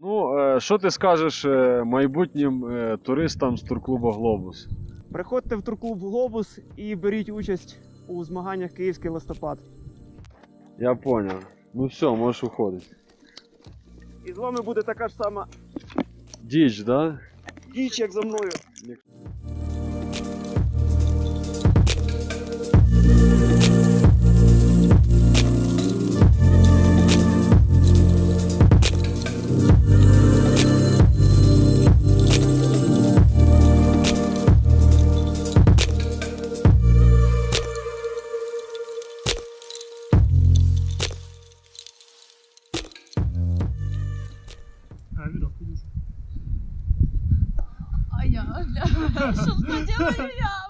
Ну, е, що ти скажеш е, майбутнім е, туристам з турклуба Глобус? Приходьте в турклуб Глобус і беріть участь у змаганнях Київський листопад. Я зрозумів. Ну все, можеш уходити. І з вами буде така ж сама діч, да? Діч, як за мною. А я, бля, что ж делаю я?